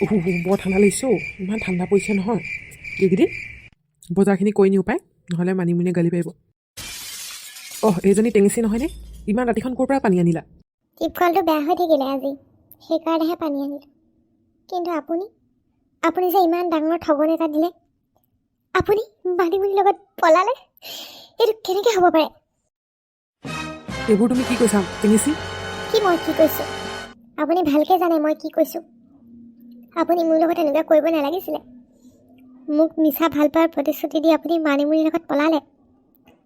উহু হু বৰ ঠাণ্ডা লাগিছে অ' ইমান ঠাণ্ডা পৰিছে নহয়। এইকেইদিন বজাৰখিনি কৰি নিওঁ পাই নহ'লে মানিমুনিয়ে গালি পাৰিব। অহ এইজনী টেঙেচি নহয়নে? ইমান ৰাতিখন ক'ৰ পৰা পানী আনিলা? টিপকলটো বেয়া হৈ থাকিলে আজি সেইকাৰণেহে পানী আনিলোঁ। কিন্তু আপুনি আপুনি যে ইমান ডাঙৰ ঠগন এটা দিলে আপুনি মানিমুনিৰ লগত পলালে এইটো কেনেকৈ হ'ব পাৰে? এইবোৰ তুমি কি কৈছা টেঙেচি? কি মই কি কৈছোঁ? আপুনি ভালকৈ জানে মই কি কৈছোঁ। আপুনি মোৰ লগত এনেকুৱা কৰিব নালাগিছিলে। মোক মিছা ভাল পোৱাৰ প্ৰতিশ্ৰুতি দি আপুনি মানিমুনিৰ লগত পলালে।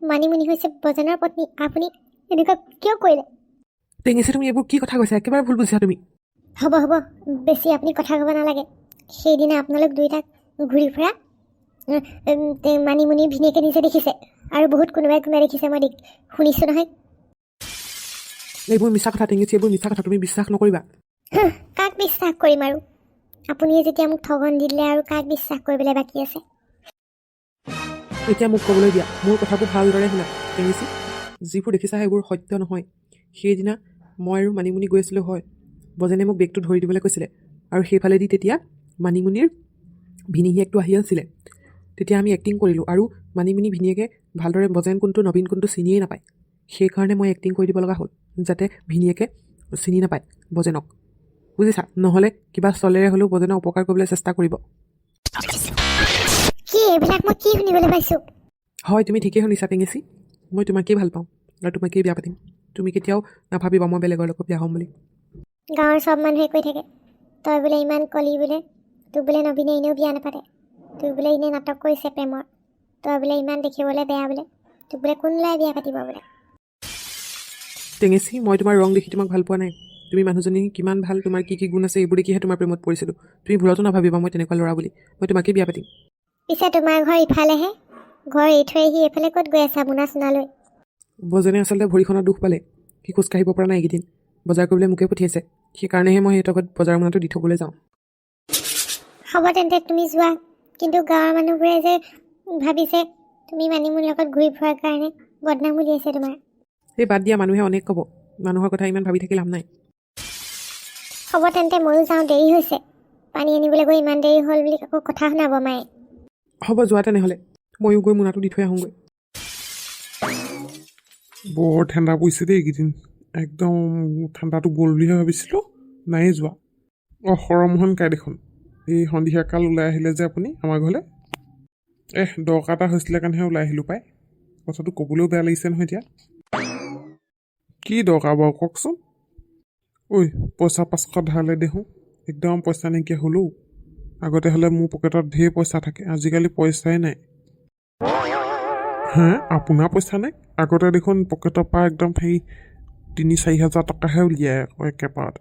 মানিমুনি হৈছে বজনৰ পত্নী। আপুনি এনেকুৱা কিয় কৰিলে? টেঙেচি তুমি এইবোৰ কি কথা কৈছা? একেবাৰে ভুল বুজিছা তুমি। হ'ব হ'ব। বেছি আপুনি কথা ক'ব নালাগে। সেইদিনা আপোনালোক দুয়োটাক ঘূৰি ফুৰা মানিমুনি ভিনীয়েকে নিজে দেখিছে আৰু বহুত কোনোবাই কোনোবাই দেখিছে মই শুনিছোঁ নহয়। এইবোৰ মিছা কথা টেঙেচি এইবোৰ মিছা কথা। তুমি বিশ্বাস নকৰিবা। কাক বিশ্বাস কৰিম আৰু? আপুনিয়ে যেতিয়া মোক ঠগন দিলে আৰু কাক বিশ্বাস কৰিবলৈ বাকী আছে? এতিয়া মোক ক'বলৈ দিয়া মোৰ কথাবোৰ ভালদৰে শুনা। টেঙেচি যিবোৰ দেখিছা সেইবোৰ সত্য নহয়। সেইদিনা মই আৰু মানিমুনি গৈ আছিলোঁ হয়। বজেনে মোক বেগটো ধৰি দিবলৈ কৈছিলে। আৰু সেইফালেদি তেতিয়া মানিমুনিৰ ভিনিহিয়েকটো আহি আছিলে। তেতিয়া আমি এক্টিং কৰিলোঁ আৰু মানিমুনি ভিনিয়েকে ভালদৰে বজেন কোনটো নবীন কোনটো চিনিয়েই নাপায়। সেইকাৰণে মই এক্টিং কৰি দিব লগা হ'ল যাতে ভিনিয়েকে চিনি নাপায় বজেনক। বুজিছা? নহ'লে কিবা চলেৰে হ'লেও বজেনক উপকাৰ কৰিবলৈ চেষ্টা কৰিব। কি এইবিলাক মই কি শুনিবলৈ পাইছোঁ? হয় তুমি ঠিকেই শুনিছা টেঙেচি মই তোমাকেই ভাল পাওঁ আৰু তোমাকেই বিয়া পাতিম। তুমি কেতিয়াও নাভাবিবা মই বেলেগৰ লগত বিয়া হ'ম বুলি। গাঁৱৰ চব মানুহে কৈ থাকে তই বোলে ইমান কলি বোলে তোক বোলে নবীনে এনেও বিয়া নাপাতে। তোক বোলে এনেই নাটক কৰিছে প্ৰেমৰ। তই বোলে ইমান দেখিবলৈ বেয়া বোলে। তোক বোলে কোন ল'ৰাই বিয়া পাতিব বোলে? টেঙেচি মই তোমাৰ ৰং দেখি তোমাক ভাল পোৱা নাই। তুমি মানুহজনী কিমান ভাল তোমাৰ কি কি গুণ আছে এইবোৰ দেখিহে তোমাৰ প্ৰেমত পৰিছিলোঁ। তুমি ভুলতো নাভাবিবা মই তেনেকুৱা ল'ৰা বুলি। মই তোমাকেই বিয়া পাতিম। পিছে তোমাৰ ঘৰ ইফালেহে? ঘৰ এৰি থৈ আহি এইফালে ক'ত গৈ আছা মোনা চোনালৈ বজেনে আচলতে ভৰিখনত দুখ পালে। সি খোজকাঢ়িব পৰা নাই এইকেইদিন। বজাৰ কৰিবলৈ মোকে পঠিয়াইছে। সেইকাৰণেহে মই সিহঁতৰ ঘৰত বজাৰ মোনাটো দি থ'বলৈ যাওঁ। হ'ব তেন্তে তুমি যোৱা। কিন্তু গাঁৱৰ মানুহবোৰে যে ভাবিছে তুমি মানিমুনিৰ লগত ঘূৰি ফুৰাৰ কাৰণে বদনাম উলিয়াইছে তোমাৰ। এই বাদ দিয়া মানুহে অনেক ক'ব। মানুহৰ কথা ইমান ভাবি থাকি লাভ নাই। হ'ব তেন্তে ময়ো যাওঁ দেৰি হৈছে। পানী আনিবলৈ গৈ ইমান দেৰি হ'ল বুলি আকৌ কথা শুনাব মায়ে। হ'ব যোৱা তেনেহ'লে। ময়ো গৈ মোনাটো দি থৈ আহোঁগৈ। বৰ ঠাণ্ডা পৰিছে দেই এইকেইদিন। একদম ঠাণ্ডাটো গ'ল বুলিহে ভাবিছিলোঁ নায়েই যোৱা। অঁ সৰমোহন কাই দেখোন এই সন্ধিয়া কাল ওলাই আহিলে যে আপুনি আমাৰ ঘৰলৈ। এহ দৰকাৰ এটা হৈছিলে কাৰণেহে ওলাই আহিলোঁ পাই। কথাটো ক'বলৈও বেয়া লাগিছে নহয় এতিয়া। কি দৰকাৰ বাৰু কওকচোন? ঐ পইচা পাঁচশ ধাৰলৈ দেখোঁ। একদম পইচা নাইকিয়া হ'লেও। আগতে হ'লে মোৰ পকেটত ঢেৰ পইচা থাকে আজিকালি পইচাই নাই। হে আপোনাৰ পইচা নাই? আগতে দেখোন পকেটৰ পৰা একদম সেই তিনি চাৰি হাজাৰ টকাহে উলিয়াই আকৌ একেবাৰত।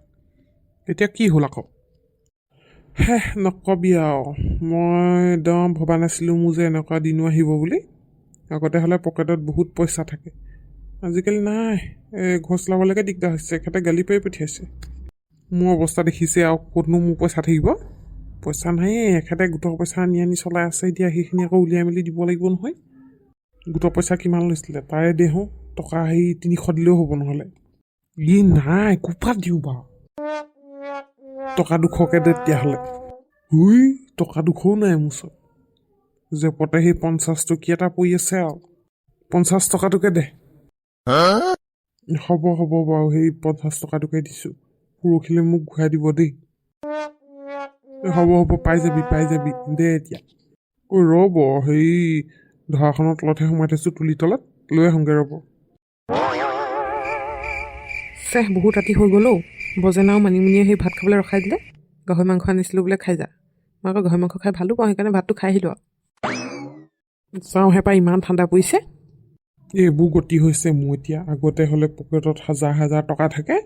এতিয়া কি হ'ল আকৌ? হে নকবি আৰু মই একদম ভবা নাছিলোঁ মোৰ যে এনেকুৱা দিনো আহিব বুলি। আগতে হ'লে পকেটত বহুত পইচা থাকে। আজিকালি নাই। এই ঘৰ চলাবলৈকে দিগদাৰ হৈছে। এখেতে গালি পাৰি পঠিয়াইছে মোৰ অৱস্থা দেখিছে আৰু ক'তনো মোৰ পইচা থাকিব। পইচা নায়েই। এখেতে গোটৰ পইচা আনি আনি চলাই আছে এতিয়া। সেইখিনি আকৌ উলিয়াই মেলি দিব লাগিব নহয়। গোটৰ পইচা কিমান লৈছিলে? তাৰে দেহোঁ টকা সেই তিনিশ দিলেও হ'ব নহ'লে। ই নাই কোপাত দিওঁ বাৰু? টকা দুশকে দে তেতিয়াহ'লে। উই টকা দুশও নাই মোৰ ওচৰত। জেপতে সেই পঞ্চাছ টকীয়া এটা পৰি আছে আৰু। পঞ্চাছ টকাটোকে দে। হ'ব হ'ব বাৰু সেই পঞ্চাছ টকাটোকে দিছোঁ। পৰহিলৈ মোক ঘূৰাই দিব দেই। হ'ব হ'ব পাই যাবি পাই যাবি। দে এতিয়া। ঐ ৰ'ব হেৰি ধৰাখনৰ তলতহে সোমাই থৈছোঁ তুলি তলত। লৈ আহোঁগৈ ৰ'ব। চেহ বহুত ৰাতি হৈ গ'ল অ' বজেনাও মানিমুনিয়ে সেই ভাত খাবলৈ ৰখাই দিলে। গাহৰি মাংস আনিছিলোঁ বোলে খাই যা। মই আকৌ গাহৰি মাংস খাই ভালো পাওঁ সেইকাৰণে ভাতটো খাই আহিলোঁ আৰু। যাওঁহে পাই ইমান ঠাণ্ডা পৰিছে। এইবোৰ গতি হৈছে মোৰ এতিয়া। আগতে হ'লে পকেটত হাজাৰ হাজাৰ টকা থাকে।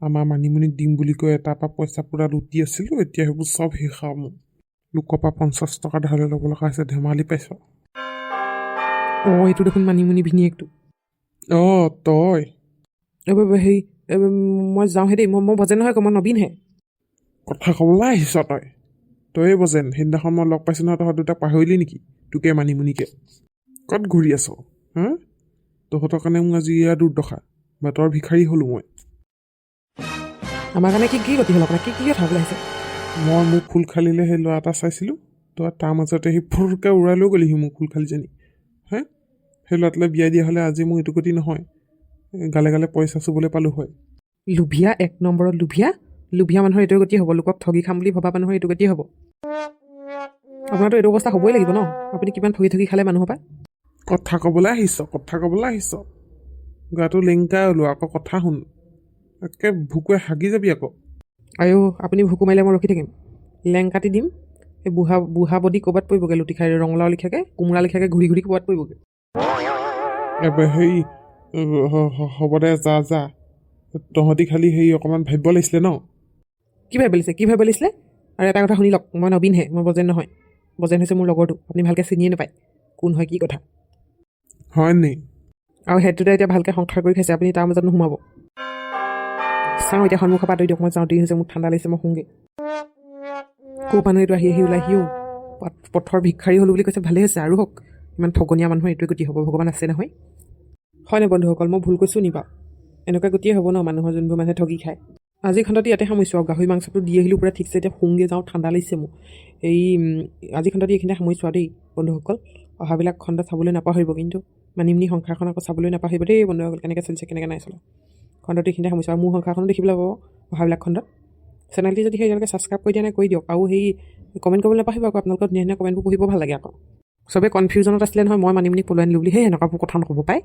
আমাৰ মানিমুনিক দিম বুলি কৈ এটাৰ পৰা পইচা পূৰা লুটি আছিলোঁ এতিয়া সেইবোৰ চব শেষ আৰু মোৰ। লোকৰ পৰা পঞ্চাছ টকা ধাৰলৈ ল'ব লগা হৈছে ধেমালি পাইছোঁ। অঁ এইটো দেখোন মানিমুনি ভিনিয়েকটো। অঁ তই। হেৰি মই যাওঁহে দেই মই মই বজেন নহয় মই নবীনহে। কথা ক'বলৈ আহিছ তই। তয়ে বজেন সেইদিনাখন মই লগ পাইছোঁ নহয় তহঁত দুটাক পাহৰিলি নেকি? তোকে মানিমুনিকে। ক'ত ঘূৰি আছ হা? তহঁতৰ কাৰণে মোৰ আজি এয়া দুৰ্দশা। বাটৰ ভিখাৰী হ'লোঁ মই। আমাৰ কাৰণে কি কি গতি হ'ল আপোনাৰ? কি কি কথা ওলাইছে? মই মোক খোল খালিলে সেই ল'ৰা এটা চাইছিলোঁ। তই তাৰ মাজতে সি ফুৰকৈ উৰাই লৈ গ'লি সি মোক খোল খালিজনী। হে? সেই ল'ৰাটোলৈ বিয়া দিয়া হ'লে আজি মোৰ এইটো গতি নহয়। গালে গালে পইচা চুবলৈ পালোঁ হয়। লোভিয়া এক নম্বৰত লোভিয়া? লোভিয়া মানুহৰ এইটো গতি হ'ব। লোকক ঠগি খাম বুলি ভবা মানুহৰ এইটো গতি হ'ব। আপোনাৰতো এইটো অৱস্থা হ'বই লাগিব ন? আপুনি কিমান ঠগি ঠগি খালে মানুহৰ পৰা? কথা ক'বলৈ আহিছ কথা ক'বলৈ আহিছ। গাটো লেংকাই ওলোৱা আকৌ কথা শুন। একে ভুকুৱে হাগি যাবি আকৌ। আৰু আপুনি ভুকু মাৰিলে মই ৰখি থাকিম। লেং কাটি দিম এই বুঢ়া বুঢ়া বডি ক'ৰবাত পৰিবগৈ লুটি খাই ৰঙালাও লিখাকৈ কোমোৰা লিখাকৈ ঘূৰি ঘূৰি ক'ৰবাত পৰিবগৈ। হেৰি হ'ব দে যা যা। তহঁতি খালি হেৰি অকণমান ভাবিব লাগিছিলে ন? কি ভাবি লাগিছে কি ভাবি লাগিছিলে আৰু এটা কথা শুনি লওক মই নবীনহে মই বজেন নহয়। বজেন হৈছে মোৰ লগৰটো আপুনি ভালকৈ চিনিয়ে নাপায়। কোন হয় কি কথা? হয় নি? আৰু সেইটোতে এতিয়া ভালকৈ সংসাৰ কৰি খাইছে আপুনি তাৰ মাজত নোসোমাব চাওঁ এতিয়া সন্মুখৰ পৰা আঁতৰি দিয়ক মই যাওঁ দেৰি হৈছে মোক ঠাণ্ডা লাগিছে মই শুংগে ক'ৰ মানুহ এইটো আহি আহি ওলাই আহিও পথ- পথৰ ভিক্ষাৰী হ'লো বুলি কৈছে ভালেই হৈছে আৰু হওক। ইমান ঠগনীয়া মানুহৰ এইটোৱে গতি হ'ব ভগৱান আছে নহয়। হয়নে বন্ধুসকল মই ভুল কৈছোঁ নি বাৰু? এনেকুৱা গতিয়ে হ'ব ন মানুহৰ যোনবোৰ মানুহে ঠগি খায়। আজি খণ্ডতে ইয়াতে সামৰিছোঁ আৰু গাহৰি মাংসটো দি আহিলোঁ পূৰা ঠিকছে এতিয়া শুংগে যাওঁ ঠাণ্ডা লাগিছে মোক এই আজি খণ্ডতে এইখিনিতে সামৰিছোঁ আৰু দেই বন্ধুসকল। অহাবিলাক খণ্ড চাবলৈ নাপাহৰিব কিন্তু। মানিমুনি সংসাৰখন আকৌ চাবলৈ নাপাহৰিব দেই বন্ধুসকল কেনেকৈ চলিছে কেনেকৈ নাই চলা। খণ্ডটো এইখিনিতে সামৰিছোঁ আৰু মোৰ সংসাৰখনো দেখিবলৈ পাব অহাবিলাক খণ্ডত। চেনেলটি যদি সেই এতিয়ালৈকে ছাবস্ক্ৰাইব কৰি দিয়া নাই কৰি দিয়ক। আৰু সেই কমেণ্ট কৰিবলৈ নাপাহৰিব আকৌ আপোনালোকৰ ধুনীয়া ধুনীয়া কমেণ্টবোৰ পঢ়িব ভাল লাগে আকৌ। চবেই কনফিউজনত আছিলে নহয় মই মানিমুনি পলুৱাই আনিলোঁ বুলি সেই এনেকুৱাবোৰ কথা নক'ব পাই।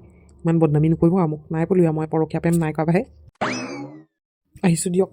ইমান বদনামী নকৰিব আৰু মোক। নাই পলুৱা মই পৰকীয়া প্ৰেম নাই কৰা বাহে আহিছোঁ দিয়ক।